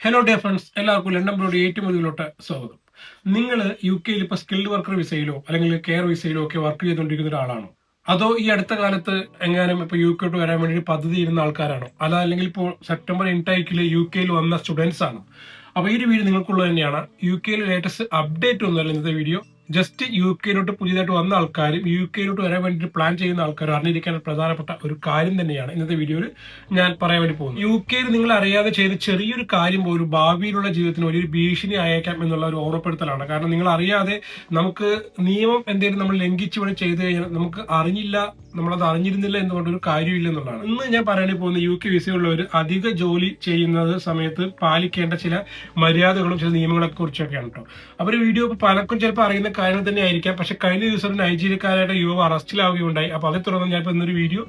Hello dear friends എല്ലാവർക്കും London broad ഏറ്റവും സ്വാഗതം നിങ്ങൾ യു കെയിൽ ഇപ്പോൾ സ്കിൽഡ് വർക്കർ വിസയിലോ അല്ലെങ്കിൽ കെയർ വിസയിലോ ഒക്കെ വർക്ക് ചെയ്തുകൊണ്ടിരിക്കുന്ന ഒരാളാണോ? അതോ ഈ അടുത്ത കാലത്ത് എങ്ങാനും ഇപ്പോൾ യു കെയോട്ട് വരാൻ വേണ്ടി പദ്ധതി ഇരുന്ന ആൾക്കാരാണോ? അല്ല അല്ലെങ്കിൽ ഇപ്പോൾ സെപ്റ്റംബർ ഇൻടൈക്കിൽ യു കെയിൽ വന്ന സ്റ്റുഡൻസ് ആണ്? അപ്പോൾ ഈ ഒരു വീഡിയോ നിങ്ങൾക്കുള്ളത് തന്നെയാണ്. യു കെയിലെ ലേറ്റസ്റ്റ് അപ്ഡേറ്റ് ഒന്നുമല്ല ഇന്നത്തെ വീഡിയോ ജസ്റ്റ് യു കെയിലോട്ട് പുതിയതായിട്ട് വന്ന ആൾക്കാരും യു കെയിലോട്ട് വരാൻ വേണ്ടിയിട്ട് പ്ലാൻ ചെയ്യുന്ന ആൾക്കാരും അറിഞ്ഞിരിക്കാൻ പ്രധാനപ്പെട്ട ഒരു കാര്യം തന്നെയാണ് ഇന്നത്തെ വീഡിയോയിൽ ഞാൻ പറയാൻ വേണ്ടി പോകുന്നത്. യു കെയിൽ നിങ്ങൾ അറിയാതെ ചെയ്ത ചെറിയൊരു കാര്യം പോലും ഭാവിയിലുള്ള ജീവിതത്തിന് വലിയൊരു ഭീഷണി അയക്കാം എന്നുള്ള ഒരു ഓർമ്മപ്പെടുത്തലാണ്. കാരണം നിങ്ങൾ അറിയാതെ നമുക്ക് നിയമം എന്തെങ്കിലും നമ്മൾ ലംഘിച്ചു ഇവിടെ ചെയ്തു കഴിഞ്ഞാൽ നമുക്ക് അറിഞ്ഞില്ല നമ്മളത് അറിഞ്ഞിരുന്നില്ല എന്നുകൊണ്ട് ഒരു കാര്യമില്ല എന്നുള്ളതാണ് ഇന്ന് ഞാൻ പറയാൻ പോകുന്ന യു കെ വിസയുള്ളവർ അധിക ജോലി ചെയ്യുന്നത് സമയത്ത് പാലിക്കേണ്ട ചില മര്യാദകളും ചില നിയമങ്ങളെ കുറിച്ചൊക്കെയാണ് കേട്ടോ അവർ വീഡിയോ പലർക്കും ചിലപ്പോൾ അറിയുന്ന കാര്യം തന്നെ ആയിരിക്കാം പക്ഷെ കഴിഞ്ഞ ദിവസം നൈജീരിയക്കാരായിട്ട് യുവാവ് അറസ്റ്റിലാവുകയുണ്ടായി. അപ്പൊ അതേ തുടർന്ന് ഇപ്പൊ ഇന്നൊരു വീഡിയോ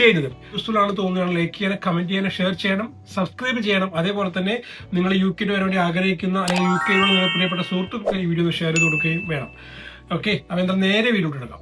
ചെയ്തത്. യൂസ്ഫുൾ ആണ് തോന്നുകയാണ് ലൈക്ക് ചെയ്യാനും കമന്റ് ചെയ്യാനും ഷെയർ ചെയ്യണം സബ്സ്ക്രൈബ് ചെയ്യണം. അതേപോലെ തന്നെ നിങ്ങൾ യു കെയിൽ വേണ്ടി ആഗ്രഹിക്കുന്ന അല്ലെങ്കിൽ യു കെയിലുള്ള പ്രിയപ്പെട്ട സുഹൃത്തുക്കൾ ഈ വീഡിയോ ഷെയർ ചെയ്ത് കൊടുക്കുകയും വേണം. ഓക്കെ അപ്പൊ എന്താ നേരെ വീഡിയോ എടുക്കാം.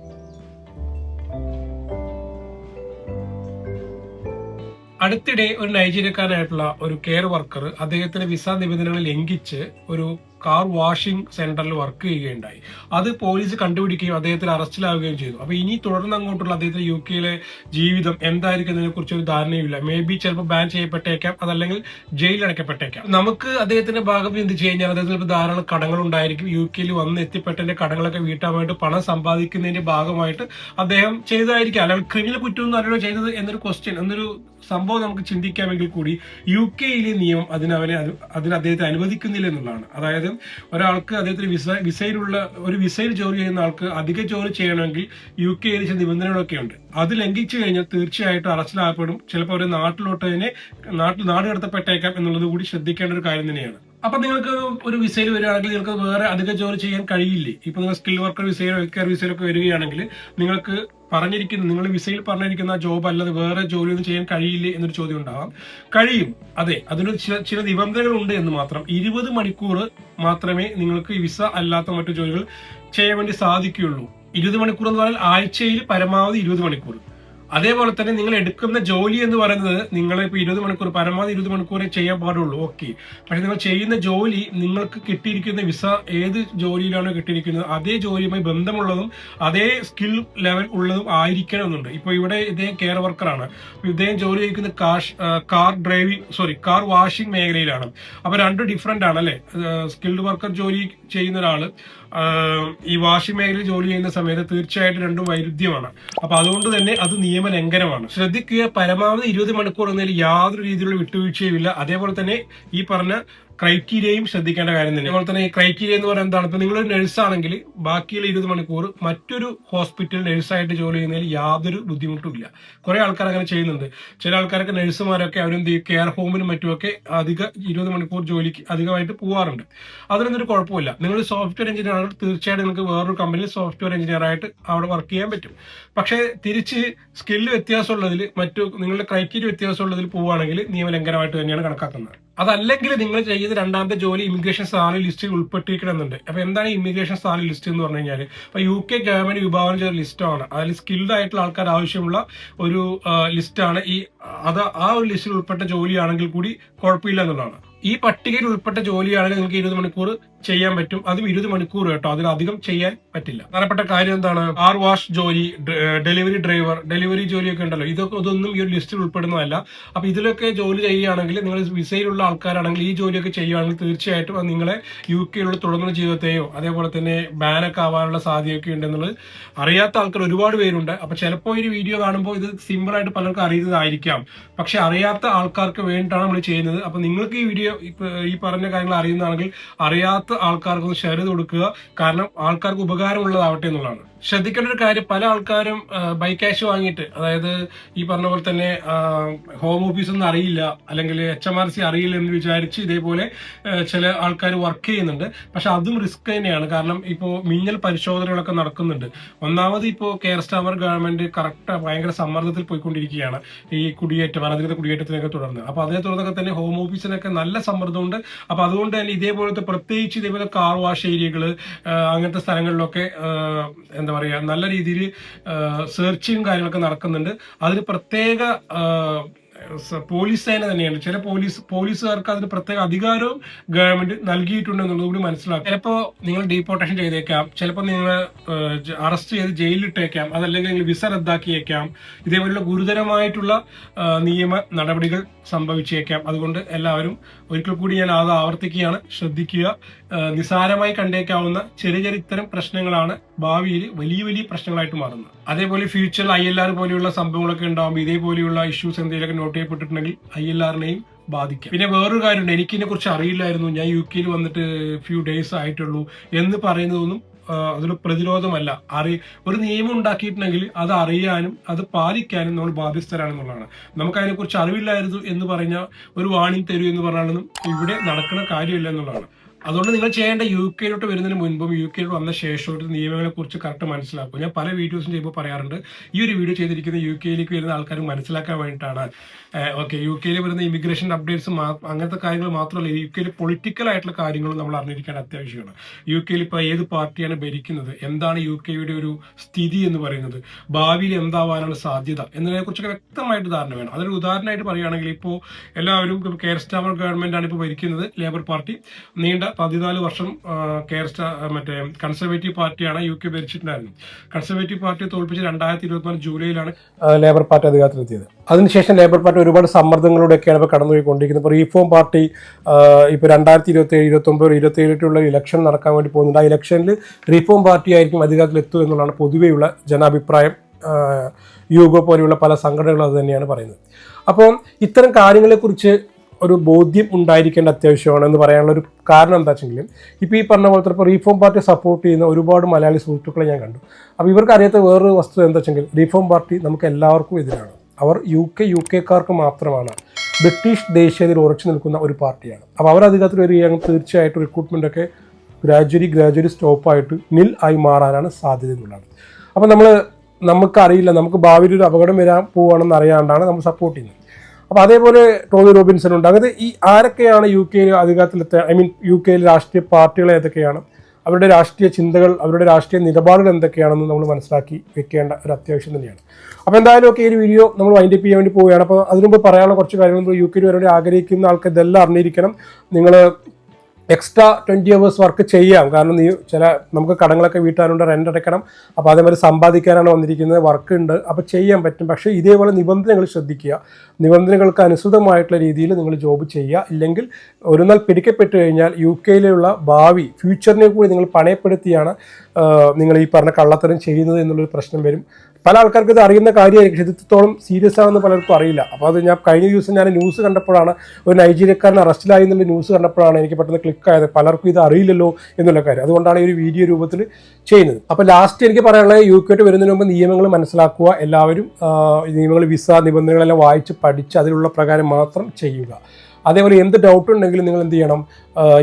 അടുത്തിടെ ഒരു നൈജീരിയക്കാരനായിട്ടുള്ള ഒരു കെയർ വർക്കർ അദ്ദേഹത്തിന്റെ വിസ നിബന്ധനകൾ ലംഘിച്ച് ഒരു കാർ വാഷിംഗ് സെന്ററിൽ വർക്ക് ചെയ്യുകയുണ്ടായി. അത് പോലീസ് കണ്ടുപിടിക്കുകയും അദ്ദേഹത്തിന് അറസ്റ്റിലാവുകയും ചെയ്തു. അപ്പൊ ഇനി തുടർന്ന് അങ്ങോട്ടുള്ള അദ്ദേഹത്തിന്റെ യു കെയിലെ ജീവിതം എന്തായിരിക്കും എന്നതിനെ കുറിച്ച് ഒരു ധാരണയില്ല മേ ബി ചിലപ്പോൾ ബാൻ ചെയ്യപ്പെട്ടേക്കാം അതല്ലെങ്കിൽ ജയിലിൽ അടയ്ക്കപ്പെട്ടേക്കാം. നമുക്ക് അദ്ദേഹത്തിന്റെ ഭാഗം എന്ത് കഴിഞ്ഞാൽ അദ്ദേഹത്തിന് ധാരാളം കടങ്ങൾ ഉണ്ടായിരിക്കും. യു കെയിൽ വന്ന് എത്തിപ്പെട്ടതിന്റെ കടങ്ങളൊക്കെ വീട്ടാൻ വേണ്ടി പണം സമ്പാദിക്കുന്നതിന്റെ ഭാഗമായിട്ട് അദ്ദേഹം ചെയ്തായിരിക്കാം അല്ലെങ്കിൽ ക്രിമിനൽ കുറ്റമൊന്നും അല്ലല്ലോ ചെയ്തത് എന്നൊരു ക്വസ്റ്റ്യൻ എന്നൊരു സംഭവം നമുക്ക് ചിന്തിക്കാമെങ്കിൽ കൂടി യു കെയിലെ നിയമം അതിന് അവനെ അത്- അതിന് അദ്ദേഹത്തെ അനുവദിക്കുന്നില്ല എന്നുള്ളതാണ്. അതായത് ഒരാൾക്ക് അദ്ദേഹത്തിന് വിസ വിസയിലുള്ള ഒരു വിസയിൽ ജോലി ചെയ്യുന്ന ആൾക്ക് അധിക ജോലി ചെയ്യണമെങ്കിൽ യു കെയിൽ ചില നിബന്ധനകളൊക്കെ ഉണ്ട്. അത് ലംഘിച്ചു കഴിഞ്ഞാൽ തീർച്ചയായിട്ടും അറസ്റ്റിലാകപ്പെടും ചിലപ്പോൾ ഒരു നാട്ടിലോട്ട് തന്നെ നാട്ടിൽ നാട് കടത്തപ്പെട്ടേക്കാം എന്നുള്ളത് കൂടി ശ്രദ്ധിക്കേണ്ട ഒരു കാര്യം തന്നെയാണ്. അപ്പൊ നിങ്ങൾക്ക് ഒരു വിസയിൽ വരികയാണെങ്കിൽ നിങ്ങൾക്ക് വേറെ അധിക ജോലി ചെയ്യാൻ കഴിയില്ലേ? ഇപ്പൊ നിങ്ങൾ സ്കിൽ വർക്കർ വിസയിലോ ഹെൽത്ത് കെയർ വിസയിലൊക്കെ വരികയാണെങ്കിൽ നിങ്ങൾക്ക് പറഞ്ഞിരിക്കുന്ന നിങ്ങൾ വിസയിൽ പറഞ്ഞിരിക്കുന്ന ജോബ് അല്ലാതെ വേറെ ജോലി ഒന്നും ചെയ്യാൻ കഴിയില്ലേ എന്നൊരു ചോദ്യം ഉണ്ടാവാം. കഴിയും അതെ അതിനൊരു ചില ചില നിബന്ധനകൾ ഉണ്ട് എന്ന് മാത്രം. ഇരുപത് മണിക്കൂർ മാത്രമേ നിങ്ങൾക്ക് വിസ അല്ലാത്ത മറ്റു ജോലികൾ ചെയ്യാൻ വേണ്ടി സാധിക്കുകയുള്ളൂ. ഇരുപത് മണിക്കൂർ എന്ന് പറഞ്ഞാൽ ആഴ്ചയിൽ പരമാവധി ഇരുപത് മണിക്കൂർ അതേപോലെ തന്നെ നിങ്ങൾ എടുക്കുന്ന ജോലി എന്ന് പറയുന്നത് നിങ്ങൾ ഇപ്പോൾ ഇരുപത് മണിക്കൂർ പരമാവധി ഇരുപത് മണിക്കൂറേ ചെയ്യാൻ പാടുള്ളൂ. ഓക്കെ പക്ഷെ നിങ്ങൾ ചെയ്യുന്ന ജോലി നിങ്ങൾക്ക് കിട്ടിയിരിക്കുന്ന വിസ ഏത് ജോലിയിലാണോ കിട്ടിയിരിക്കുന്നത് അതേ ജോലിയുമായി ബന്ധമുള്ളതും അതേ സ്കിൽ ലെവൽ ഉള്ളതും ആയിരിക്കണം എന്നുണ്ട് ഇപ്പോൾ ഇവിടെ ഇദ്ദേഹം കെയർ വർക്കറാണ് ഇദ്ദേഹം ജോലി ചെയ്യുന്ന cash car driving sorry car washing മേഖലയിലാണ്. അപ്പോൾ രണ്ട് ഡിഫറെന്റ് ആണ് അല്ലേ? സ്കിൽഡ് വർക്കർ ജോലി ചെയ്യുന്ന ഒരാൾ ഈ വാഷിംഗ് മേഖലയിൽ ജോലി ചെയ്യുന്ന സമയത്ത് തീർച്ചയായിട്ടും രണ്ടും വൈരുദ്ധ്യമാണ്. അപ്പൊ അതുകൊണ്ട് തന്നെ അത് നിയമലംഘനമാണ് ശ്രദ്ധിക്കുക പരമാവധി ഇരുപത് മണിക്കൂർ എന്നതിൽ യാതൊരു രീതിയിലുള്ള വിട്ടുവീഴ്ചയുമില്ല. അതേപോലെ തന്നെ ഈ പറഞ്ഞ ക്രൈറ്റീരിയയും ശ്രദ്ധിക്കേണ്ട കാര്യം തന്നെ അതുപോലെ തന്നെ ഈ ക്രൈറ്റീരിയ എന്ന് പറയുന്നത് എന്താണ്? ഇപ്പൊ നിങ്ങളൊരു നഴ്സാണെങ്കിൽ ബാക്കിയുള്ള ഇരുപത് മണിക്കൂർ മറ്റൊരു ഹോസ്പിറ്റൽ നഴ്സായിട്ട് ജോലി ചെയ്യുന്നതിൽ യാതൊരു ബുദ്ധിമുട്ടും ഇല്ല. കുറെ ആൾക്കാർ അങ്ങനെ ചെയ്യുന്നുണ്ട്. ചില ആൾക്കാരൊക്കെ നഴ്സുമാരൊക്കെ അവരെന്ത് കെയർ ഹോമിനും മറ്റുമൊക്കെ അധിക ഇരുപത് മണിക്കൂർ ജോലിക്ക് അധികമായിട്ട് പോവാറുണ്ട്. അതിനൊന്നും ഒരു കുഴപ്പമില്ല. നിങ്ങൾ സോഫ്റ്റ്വെയർ എഞ്ചിനീയർ ആണ്. തീർച്ചയായിട്ടും നിങ്ങൾക്ക് വേറൊരു കമ്പനിയിൽ സോഫ്റ്റ്വെയർ എഞ്ചിനീയർ ആയിട്ട് അവിടെ വർക്ക് ചെയ്യാൻ പറ്റും. പക്ഷേ തിരിച്ച് സ്കില്ല് വ്യത്യാസമുള്ളതിൽ മറ്റു നിങ്ങളുടെ ക്രൈറ്റീരിയ വ്യത്യാസമുള്ളതിൽ പോവുകയാണെങ്കിൽ നിയമലംഘനമായിട്ട് തന്നെയാണ് കണക്കാക്കുന്നത്. അതല്ലെങ്കിൽ നിങ്ങൾ ചെയ്ത രണ്ടാമത്തെ ജോലി ഇമിഗ്രേഷൻ സാലറി ലിസ്റ്റിൽ ഉൾപ്പെട്ടിരിക്കണമെന്നുണ്ട്. അപ്പൊ എന്താണ് ഇമിഗ്രേഷൻ സാലറി ലിസ്റ്റ് എന്ന് പറഞ്ഞു കഴിഞ്ഞാൽ ഇപ്പൊ യു കെ ഗവൺമെന്റ് വിഭാവനം ചെയ്ത ലിസ്റ്റാണ് അതിൽ സ്കിൽഡ് ആയിട്ടുള്ള ആൾക്കാർ ആവശ്യമുള്ള ഒരു ലിസ്റ്റാണ് ഈ അത് ആ ഒരു ലിസ്റ്റിൽ ഉൾപ്പെട്ട ജോലിയാണെങ്കിൽ കൂടി കുഴപ്പമില്ല എന്നുള്ളതാണ്. ഈ പട്ടികയിൽ ഉൾപ്പെട്ട ജോലിയാണെങ്കിൽ നിങ്ങൾക്ക് ഇരുപത് മണിക്കൂർ ചെയ്യാൻ പറ്റും. അതും ഇരുപത് മണിക്കൂർ കേട്ടോ. അതിലധികം ചെയ്യാൻ പറ്റില്ല. പ്രധാനപ്പെട്ട കാര്യം എന്താണ്? കാർ വാഷ് ജോലി ഡെലിവറി ഡ്രൈവർ ഡെലിവറി ജോലിയൊക്കെ ഉണ്ടല്ലോ. ഇതൊക്കെ ഇതൊന്നും ഈ ഒരു ലിസ്റ്റിൽ ഉൾപ്പെടുന്നതല്ല. അപ്പൊ ഇതിലൊക്കെ ജോലി ചെയ്യുകയാണെങ്കിൽ നിങ്ങൾ വിസയിലുള്ള ആൾക്കാരാണെങ്കിൽ ഈ ജോലിയൊക്കെ ചെയ്യുകയാണെങ്കിൽ തീർച്ചയായിട്ടും അത് നിങ്ങളെ യു കെയിലുള്ള തുടർന്ന ജീവിതത്തെയോ അതേപോലെ തന്നെ ബാനൊക്കെ ആവാനുള്ള സാധ്യതയൊക്കെ ഉണ്ടെന്നുള്ളത് അറിയാത്ത ആൾക്കാർ ഒരുപാട് പേരുണ്ട്. അപ്പൊ ചിലപ്പോൾ ഒരു വീഡിയോ കാണുമ്പോൾ ഇത് സിമ്പിൾ ആയിട്ട് പലർക്കും അറിയുന്നതായിരിക്കാം. പക്ഷെ അറിയാത്ത ആൾക്കാർക്ക് വേണ്ടിയിട്ടാണ് നമ്മൾ ചെയ്യുന്നത്. അപ്പൊ നിങ്ങൾക്ക് ഈ വീഡിയോ ഈ പറഞ്ഞ കാര്യങ്ങൾ അറിയുന്നതാണെങ്കിൽ അറിയാത്ത ആൾക്കാർക്ക് ഒന്ന് ഷെയർ ചെയ്ത് കൊടുക്കുക. കാരണം ആൾക്കാർക്ക് ഉപകാരമുള്ളതാവട്ടെ എന്നുള്ളതാണ്. ശ്രദ്ധിക്കേണ്ട ഒരു കാര്യം പല ആൾക്കാരും ബൈ ക്യാഷ് വാങ്ങിയിട്ട് അതായത് ഈ പറഞ്ഞ പോലെ തന്നെ ഹോം ഓഫീസ് ഒന്നും അറിയില്ല അല്ലെങ്കിൽ എച്ച് എം ആർ സി അറിയില്ല എന്ന് വിചാരിച്ച് ഇതേപോലെ ചില ആൾക്കാർ വർക്ക് ചെയ്യുന്നുണ്ട്. പക്ഷെ അതും റിസ്ക് തന്നെയാണ്. കാരണം ഇപ്പോൾ മിന്നൽ പരിശോധനകളൊക്കെ നടക്കുന്നുണ്ട്. ഒന്നാമത് ഇപ്പോൾ കെയർ സ്റ്റാമർ ഗവൺമെന്റ് കറക്റ്റ് ഭയങ്കര സമ്മർദ്ദത്തിൽ പോയിക്കൊണ്ടിരിക്കുകയാണ് ഈ കുടിയേറ്റം അനധികൃത കുടിയേറ്റത്തിനൊക്കെ തുടർന്ന്. അപ്പോൾ അതിനെ തുടർന്നൊക്കെ തന്നെ ഹോം ഓഫീസിനൊക്കെ നല്ല സമ്മർദ്ദമുണ്ട്. അപ്പോൾ അതുകൊണ്ട് തന്നെ ഇതേപോലത്തെ പ്രത്യേകിച്ച് ഇതേപോലെ കാർ വാഷ് ഏരിയകൾ അങ്ങനത്തെ സ്ഥലങ്ങളിലൊക്കെ എന്താ പറയുക നല്ല രീതിയിൽ സെർച്ചിങ് കാര്യങ്ങളൊക്കെ നടക്കുന്നുണ്ട്. അതിന് പ്രത്യേക പോലീസ് സേന തന്നെയാണ് ചില പോലീസ് പോലീസുകാർക്ക് അതിന് പ്രത്യേക അധികാരവും ഗവൺമെന്റ് നൽകിയിട്ടുണ്ട് എന്നുള്ളത് കൂടി മനസ്സിലാക്കും. ചിലപ്പോൾ നിങ്ങൾ ഡീപ്പോർട്ടേഷൻ ചെയ്തേക്കാം. ചിലപ്പോൾ നിങ്ങൾ അറസ്റ്റ് ചെയ്ത് ജയിലിലിട്ടേക്കാം. അതല്ലെങ്കിൽ നിങ്ങൾ വിസ റദ്ദാക്കിയേക്കാം. ഇതേപോലുള്ള ഗുരുതരമായിട്ടുള്ള നിയമ നടപടികൾ സംഭവിച്ചേക്കാം. അതുകൊണ്ട് എല്ലാവരും ഒരിക്കൽ കൂടി ഞാൻ അത് ആവർത്തിക്കുകയാണ്. ശ്രദ്ധിക്കുക. നിസാരമായി കണ്ടേക്കാവുന്ന ചെറിയ ചെറിയ ഇത്തരം പ്രശ്നങ്ങളാണ് ഭാവിയിൽ വലിയ വലിയ പ്രശ്നങ്ങളായിട്ട് മാറുന്നത്. അതേപോലെ ഫ്യൂച്ചറിൽ ഐ എൽ ആർ പോലെയുള്ള സംഭവങ്ങളൊക്കെ ഉണ്ടാകുമ്പോൾ ഇതേപോലെയുള്ള ഇഷ്യൂസ് എന്തെങ്കിലുമൊക്കെ നോട്ട് ചെയ്യപ്പെട്ടിട്ടുണ്ടെങ്കിൽ ഐ എൽ ആറിനെയും ബാധിക്കാം. പിന്നെ വേറൊരു കാര്യമുണ്ട്. എനിക്കിതിനെ കുറിച്ച് അറിയില്ലായിരുന്നു. ഞാൻ യു കെയിൽ വന്നിട്ട് ഫ്യൂ ഡേയ്സ് ആയിട്ടുള്ളൂ എന്ന് പറയുന്നതൊന്നും അതൊരു പ്രതിരോധമല്ല. അറി ഒരു നിയമം ഉണ്ടാക്കിയിട്ടുണ്ടെങ്കിൽ അത് അറിയാനും അത് പാലിക്കാനും നമ്മൾ ബാധ്യസ്ഥരാണെന്നുള്ളതാണ്. നമുക്ക് അതിനെക്കുറിച്ച് അറിവില്ലായിരുന്നു എന്ന് പറഞ്ഞ ഒരു വാണിംഗ് തരൂ എന്ന് പറഞ്ഞാലൊന്നും ഇവിടെ നടക്കുന്ന കാര്യമില്ല എന്നുള്ളതാണ്. അതുകൊണ്ട് നിങ്ങൾ ചെയ്യേണ്ട യു കെയിലോട്ട് വരുന്നതിന് മുൻപും യു കെയിലോട്ട് വന്ന ശേഷവും നിയമങ്ങളെ കുറിച്ച് കറക്റ്റ് മനസ്സിലാക്കും ഞാൻ പല വീഡിയോസും ചെയ്യുമ്പോൾ പറയാറുണ്ട് ഈ ഒരു വീഡിയോ ചെയ്തിരിക്കുന്ന യു കെയിലേക്ക് വരുന്ന ആൾക്കാർ മനസ്സിലാക്കാൻ വേണ്ടിയിട്ടാണ് ഓക്കെ യു കെയിൽ വരുന്ന ഇമിഗ്രേഷൻ അപ്ഡേറ്റ്സ് അങ്ങനത്തെ കാര്യങ്ങൾ മാത്രമല്ല യു കെയിൽ പൊളിറ്റിക്കൽ ആയിട്ടുള്ള കാര്യങ്ങളും നമ്മൾ അറിഞ്ഞിരിക്കാൻ അത്യാവശ്യമാണ് യു കെയിൽ ഇപ്പോൾ ഏത് പാർട്ടിയാണ് ഭരിക്കുന്നത് എന്താണ് യു കെയുടെ ഒരു സ്ഥിതി എന്ന് പറയുന്നത് ഭാവിയിൽ എന്താവാനാണ് സാധ്യത എന്നതിനെ കുറിച്ചൊക്കെ വ്യക്തമായിട്ട് ധാരണ വേണം അതൊരു ഉദാഹരണമായിട്ട് പറയുകയാണെങ്കിൽ ഇപ്പോൾ എല്ലാവരും കെയർ സ്റ്റാമർ ഗവൺമെന്റ് ആണ് ഇപ്പോൾ ഭരിക്കുന്നത് ലേബർ പാർട്ടി നീണ്ട പതിനാല് വർഷം കെയർ സ്റ്റാ മറ്റേ കൺസർവേറ്റീവ് പാർട്ടിയാണ് യു കെ ഭരിച്ചിട്ടുണ്ടായിരുന്നത്. കൺസർവേറ്റീവ് പാർട്ടി തോൽപ്പിച്ച് രണ്ടായിരത്തി ഇരുപത്തിനാല് ജൂലൈയിലാണ് ലേബർ പാർട്ടി അധികാരത്തിലെത്തിയത്. അതിനുശേഷം ലേബർ പാർട്ടി ഒരുപാട് സമ്മർദ്ദങ്ങളിലൂടെയൊക്കെയാണ് ഇപ്പോൾ കടന്നുപോയിക്കൊണ്ടിരിക്കുന്നത്. ഇപ്പോൾ റീഫോം പാർട്ടി ഇപ്പോൾ രണ്ടായിരത്തി ഇരുപത്തി ഏഴ് ഇരുപത്തി ഏഴിലുള്ള ഇലക്ഷൻ നടക്കാൻ വേണ്ടി പോകുന്നുണ്ട്. ആ ഇലക്ഷനിൽ റീഫോം പാർട്ടി ആയിരിക്കും അധികാരത്തിലെത്തുക എന്നുള്ളതാണ് പൊതുവെയുള്ള ജനാഭിപ്രായം. യൂഗോ പോലെയുള്ള പല സംഘടനകളും അത് തന്നെയാണ് പറയുന്നത്. അപ്പോൾ ഇത്തരം കാര്യങ്ങളെക്കുറിച്ച് ഒരു ബോധ്യം ഉണ്ടായിരിക്കേണ്ട അത്യാവശ്യമാണ് എന്ന് പറയാനുള്ള ഒരു കാരണം എന്താ വെച്ചെങ്കിൽ ഇപ്പോൾ ഈ പറഞ്ഞ പോലത്തെ ഇപ്പോൾ റീഫോം പാർട്ടി സപ്പോർട്ട് ചെയ്യുന്ന ഒരുപാട് മലയാളി സുഹൃത്തുക്കളെ ഞാൻ കണ്ടു. അപ്പോൾ ഇവർക്ക് അറിയാത്ത വേറൊരു വസ്തുത എന്താ വെച്ചെങ്കിൽ റീഫോം പാർട്ടി നമുക്ക് എല്ലാവർക്കും എതിരാണ്. അവർ യു കെ യു കെക്കാർക്ക് മാത്രമാണ് ബ്രിട്ടീഷ് ദേശീയതയിൽ ഉറച്ചു നിൽക്കുന്ന ഒരു പാർട്ടിയാണ്. അപ്പോൾ അവർ അധികത്തിൽ വരികയാണെങ്കിൽ തീർച്ചയായിട്ടും റിക്രൂട്ട്മെന്റ് ഒക്കെ ഗ്രാജുവലി ഗ്രാജുവലി സ്റ്റോപ്പായിട്ട് നിൽ ആയി മാറാനാണ് സാധ്യത എന്നുള്ളത് അപ്പോൾ നമ്മൾ നമുക്കറിയില്ല നമുക്ക് ഭാവിയിൽ ഒരു അപകടം വരാൻ പോവുകയാണെന്ന് അറിയാണ്ടാണ് നമ്മൾ സപ്പോർട്ട് ചെയ്യുന്നത്. അപ്പോൾ അതേപോലെ ടോമി റോബിൻസൺ ഉണ്ട്. അതായത് ഈ ആരൊക്കെയാണ് യു കെയിൽ അധികാരത്തിലെത്തുക ഐ മീൻ യു കെയിൽ രാഷ്ട്രീയ പാർട്ടികൾ ഏതൊക്കെയാണ്? അവരുടെ രാഷ്ട്രീയ ചിന്തകൾ അവരുടെ രാഷ്ട്രീയ നിലപാടുകൾ എന്തൊക്കെയാണെന്ന് നമ്മൾ മനസ്സിലാക്കി വെക്കേണ്ട ഒരു അത്യാവശ്യം തന്നെയാണ്. അപ്പോൾ എന്തായാലും ഒക്കെ ഈ ഒരു വീഡിയോ നമ്മൾ വൈൻഡപ്പ് ചെയ്യാൻ വേണ്ടി പോവുകയാണ്. അപ്പോൾ അതിനു മുമ്പ് പറയാനുള്ള കുറച്ച് കാര്യങ്ങൾ യു കെയിൽ വരെ ആഗ്രഹിക്കുന്ന ആൾക്ക് ഇതെല്ലാം അറിഞ്ഞിരിക്കണം. നിങ്ങൾ എക്സ്ട്രാ ട്വന്റി അവേഴ്സ് വർക്ക് ചെയ്യാം. കാരണം നീ ചില നമുക്ക് കടങ്ങളൊക്കെ വീട്ടാനുണ്ട് റെന്റ് അടയ്ക്കണം. അപ്പോൾ അതേമാതിരി സമ്പാദിക്കാനാണ് വന്നിരിക്കുന്നത്. വർക്ക് ഉണ്ട്. അപ്പോൾ ചെയ്യാൻ പറ്റും. പക്ഷേ ഇതേപോലെ നിബന്ധനകൾ ശ്രദ്ധിക്കുക. നിബന്ധനകൾക്ക് അനുസൃതമായിട്ടുള്ള രീതിയിൽ നിങ്ങൾ ജോബ് ചെയ്യുക. ഇല്ലെങ്കിൽ ഒരു നാൾ പിടിക്കപ്പെട്ട് കഴിഞ്ഞാൽ യു കെയിലുള്ള ഭാവി ഫ്യൂച്ചറിനെ കൂടി നിങ്ങൾ പണയപ്പെടുത്തിയാണ് നിങ്ങൾ ഈ പറഞ്ഞ കള്ളത്തരം ചെയ്യുന്നത് എന്നുള്ളൊരു പ്രശ്നം വരും. പല ആൾക്കാർക്ക് ഇത് അറിയുന്ന കാര്യമായിരിക്കും. പക്ഷേ ഇതിത്തോളം സീരിയസ് ആണെന്ന് പലർക്കും അറിയില്ല. അപ്പോൾ അത് ഞാൻ കഴിഞ്ഞ ദിവസം ഞാൻ ന്യൂസ് കണ്ടപ്പോഴാണ് ഒരു നൈജീരിയക്കാരൻ അറസ്റ്റിലായി എന്നുള്ള ന്യൂസ് കണ്ടപ്പോഴാണ് എനിക്ക് പെട്ടെന്ന് ക്ലിക്ക് ആയത്. പലർക്കും ഇത് അറിയില്ലല്ലോ എന്നുള്ള കാര്യം. അതുകൊണ്ടാണ് ഈ ഒരു വീഡിയോ രൂപത്തിൽ ചെയ്യുന്നത്. അപ്പോൾ ലാസ്റ്റ് എനിക്ക് പറയാനുള്ളത് യു കെ കെട്ട് വരുന്നതിന് മുമ്പ് നിയമങ്ങൾ മനസ്സിലാക്കുക. എല്ലാവരും നിയമങ്ങൾ വിസ നിബന്ധനകളെല്ലാം വായിച്ച് പഠിച്ച് അതിലുള്ള പ്രകാരം മാത്രം ചെയ്യുക. അതേപോലെ എന്ത് ഡൗട്ട് ഉണ്ടെങ്കിലും നിങ്ങൾ എന്ത് ചെയ്യണം?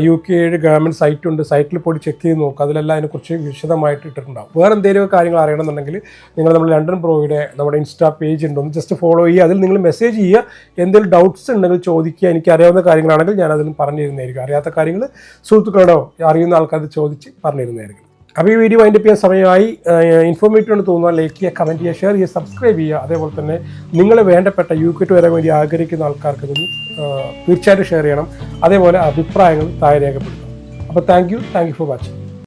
യു കെയുടെ ഗവൺമെന്റ് സൈറ്റ് ഉണ്ട്. സൈറ്റിൽ പോയി ചെക്ക് ചെയ്ത് നോക്കുക അതിലെല്ലാം അതിനെക്കുറിച്ച് വിശദമായിട്ട് ഇട്ടിട്ടുണ്ടാവും. വേറെ എന്തെങ്കിലും കാര്യങ്ങൾ അറിയണമെന്നുണ്ടെങ്കിൽ നിങ്ങൾ നമ്മൾ ലണ്ടൻ പ്രോയുടെ നമ്മുടെ ഇൻസ്റ്റാ പേജ് ഉണ്ട്. ഒന്ന് ജസ്റ്റ് ഫോളോ ചെയ്യുക. അതിൽ നിങ്ങൾ മെസ്സേജ് ചെയ്യുക. എന്തെങ്കിലും ഡൗട്ട്സ് ഉണ്ടെങ്കിൽ ചോദിക്കുക. എനിക്ക് അറിയാവുന്ന കാര്യങ്ങളാണെങ്കിൽ ഞാൻ അതിന് പറഞ്ഞു അറിയാത്ത കാര്യങ്ങൾ സുഹൃത്തുക്കളോടോ അറിയുന്ന ആൾക്കാർ ചോദിച്ച് പറഞ്ഞു തരുന്നതായിരിക്കും അപ്പോൾ ഈ വീഡിയോ അതിന്റെ ചെയ്യാൻ സമയമായി. ഇൻഫോർമേറ്റീവ് എന്ന് തോന്നുക ലൈക്ക് ചെയ്യുക കമന്റ് ചെയ്യുക ഷെയർ ചെയ്യുക സബ്സ്ക്രൈബ് ചെയ്യുക. അതേപോലെ തന്നെ നിങ്ങൾ വേണ്ടപ്പെട്ട യു കെട്ട് വരാൻ വേണ്ടി ആഗ്രഹിക്കുന്ന ആൾക്കാർക്ക് ആ, തീർച്ചയായിട്ടും ഷെയർ ചെയ്യണം. അതേപോലെ അഭിപ്രായങ്ങൾ താഴെ രേഖപ്പെടുത്തണം അപ്പോൾ thank you thank you for watching